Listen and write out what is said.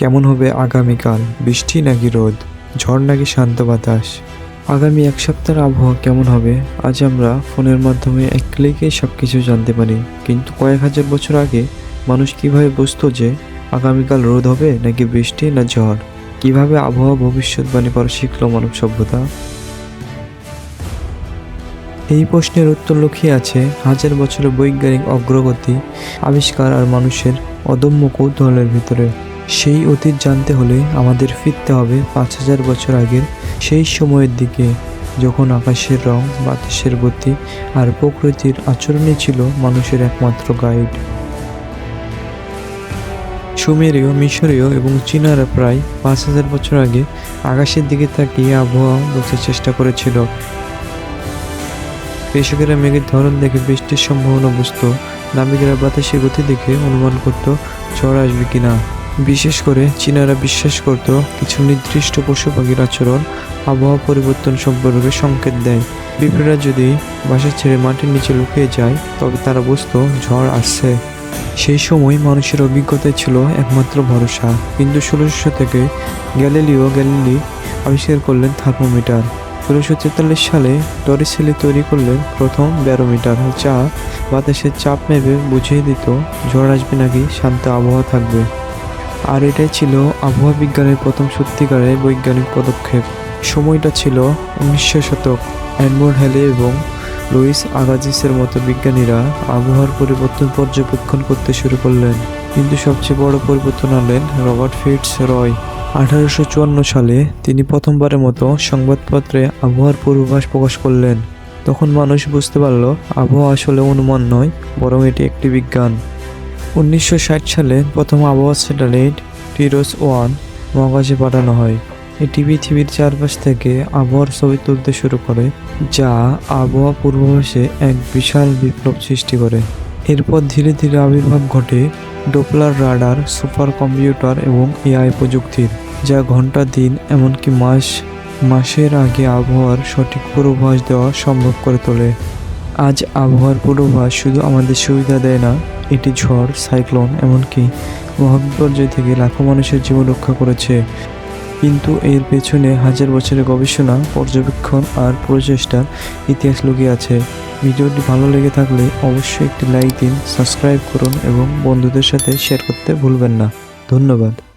কেমন হবে আগামীকাল? বৃষ্টি নাকি রোদ? ঝড় নাকি শান্ত বাতাস? আগামী এক সপ্তাহের আবহাওয়া কেমন হবে? আজ আমরা ফোনের মাধ্যমে এক ক্লিকে সব কিছু জানতে পারি। কিন্তু কয়েক হাজার বছর আগে মানুষ কীভাবে বুঝতো যে আগামীকাল রোদ হবে নাকি বৃষ্টি না ঝড়? কীভাবে আবহাওয়া ভবিষ্যৎবাণী করা শিখলো মানব সভ্যতা? এই প্রশ্নের উত্তর লুকিয়ে আছে হাজার বছরের বৈজ্ঞানিক অগ্রগতি, আবিষ্কার আর মানুষের অদম্য কৌতূহলের ভিতরে। সেই অতীত জানতে হলে আমাদের ফিরতে হবে পাঁচ হাজার বছর আগের সেই সময়ের দিকে, যখন আকাশের রং, বাতাসের গতি আর প্রকৃতির আচরণই ছিল মানুষের একমাত্র গাইড সুমেরীয়, মিশরীয় এবং চীনারা প্রায় পাঁচ হাজার বছর আগে আকাশের দিকে তাকিয়ে আবহাওয়া বোঝার চেষ্টা করেছিল। কৃষকেরা মেঘের ধরন দেখে বৃষ্টির সম্ভাবনা বুঝতো নাবিকেরা বাতাসের গতি দেখে অনুমান করত, ঝড় আসবে কিনা। বিশেষ করে চীনারা বিশ্বাস করত কিছু নির্দিষ্ট পশু পাখির আচরণ, আবহাওয়া পরিবর্তন সম্পর্কে সংকেত দেয়। পিঁপড়েরা যদি বাসা ছেড়ে মাটির নিচে লুকিয়ে যায়, তবে তারা বুঝত ঝড় আসছে। সেই সময় মানুষের অভিজ্ঞতাই ছিল একমাত্র ভরসা। কিন্তু ষোলোশো থেকে গ্যালিলিও গ্যালিলি আবিষ্কার করলেন থার্মোমিটার। ষোলোশো তেতাল্লিশ সালে টরিসেলি তৈরি করলেন প্রথম ব্যারোমিটার, যা বাতাসের চাপ মেপে বুঝিয়ে দিত, ঝড় আসবে নাকি? শান্ত আবহাওয়া থাকবে। আর এটাই ছিল আবহাওয়া বিজ্ঞানের প্রথম সত্যিকারের বৈজ্ঞানিক পদক্ষেপ। সময়টা ছিল উনিশশো শতক। অ্যাডমোর হ্যালে এবং লুইস আগাজিসের মতো বিজ্ঞানীরা আবহাওয়ার পরিবর্তন পর্যবেক্ষণ করতে শুরু করলেন। কিন্তু সবচেয়ে বড় পরিবর্তন আনলেন রবার্ট ফিটস রয়। আঠারোশো চুয়ান্ন সালে তিনি প্রথমবারের মতো সংবাদপত্রে আবহাওয়ার পূর্বাভাস প্রকাশ করলেন। তখন মানুষ বুঝতে পারল, আবহাওয়া আসলে অনুমান নয়, বরং এটি একটি বিজ্ঞান। উনিশশো ষাট সালে প্রথম আবহাওয়া স্যাটেলাইট টিরোস ওয়ান মহাকাশে পাঠানো হয়। এটি পৃথিবীর চারপাশ থেকে আবহাওয়ার ছবি তুলতে শুরু করে, যা আবহাওয়া পূর্বাভাসে এক বিশাল বিপ্লব সৃষ্টি করে। এরপর ধীরে ধীরে আবির্ভাব ঘটে ডোপলার রাডার সুপার কম্পিউটার এবং এআই প্রযুক্তির, যা ঘণ্টা, দিন, এমনকি মাস, মাসের আগে আবহাওয়ার সঠিক পূর্বাভাস দেওয়া সম্ভব করে তোলে। আজ আবহাওয়ার পূর্বাভাস শুধু আমাদের সুবিধা দেয় না, এটি ঝড়, সাইক্লোন, এমনকি মহাবিপর্যয় থেকে লাখো মানুষের জীবন রক্ষা করেছে। কিন্তু এর পেছনে হাজার বছরের গবেষণা, পর্যবেক্ষণ আর প্রচেষ্টার ইতিহাস লুকিয়ে আছে। ভিডিওটি ভালো লেগে থাকলে অবশ্যই একটি লাইক দিন, সাবস্ক্রাইব করুন এবং বন্ধুদের সাথে শেয়ার করতে ভুলবেন না। ধন্যবাদ।